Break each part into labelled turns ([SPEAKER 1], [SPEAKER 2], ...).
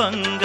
[SPEAKER 1] ಬಂದ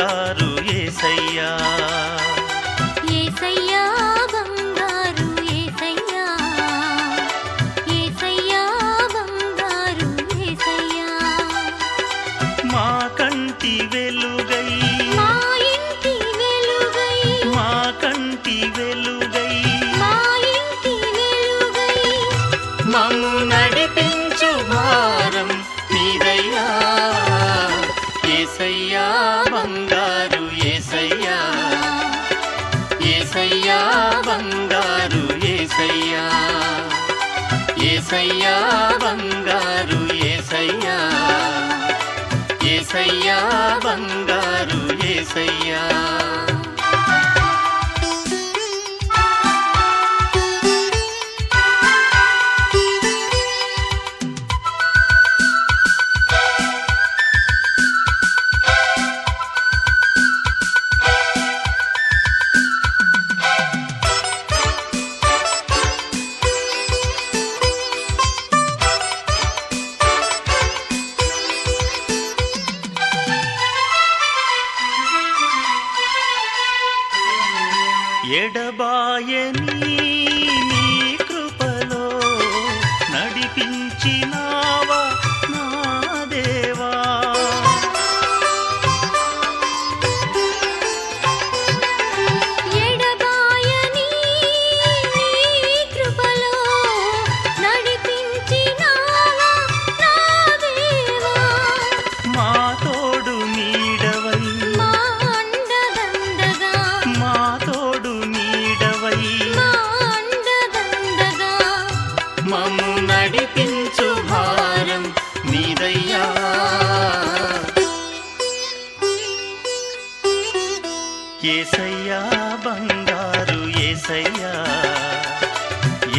[SPEAKER 2] எடபாய நீ.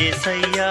[SPEAKER 2] ఏసయ్యా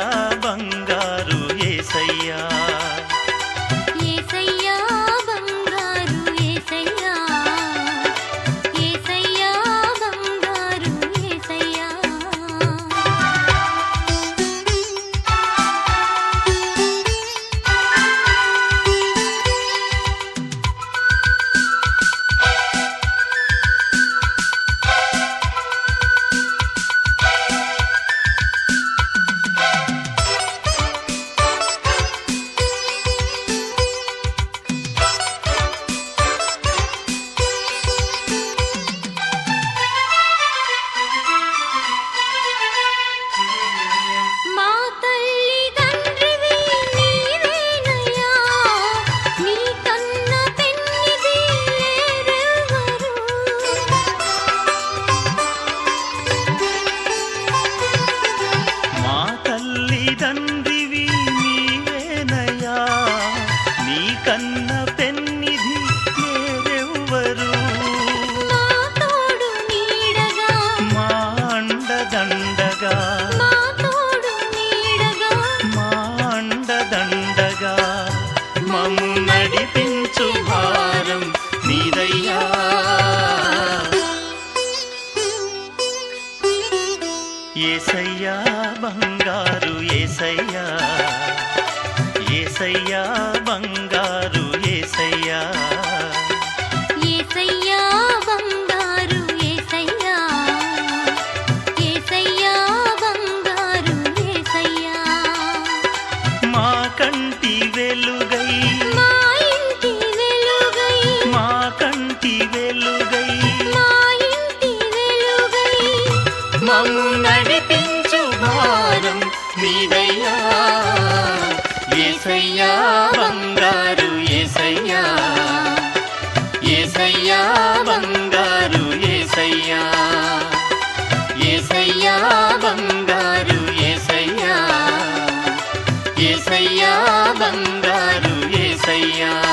[SPEAKER 2] ఏసయ్యా బంగారు ఏసయ్యా.
[SPEAKER 1] ఏసయ్యా బంగారు ఏసయ్యా. ఏసయ్యా బంగారు ఏసయ్యా. ఏసయ్యా బంగారు ఏసయ్యా. మా కంటివే నడిపించు భారం నీవయ్యా. ఏసయ్యా బంగారు ఏసయ్యా. ఏసయ్యా బంగారు ఏసయ్యా. ఏసయ్యా బంగారు ఏసయ్యా. ఏసయ్యా బంగారు ఏసయ్యా.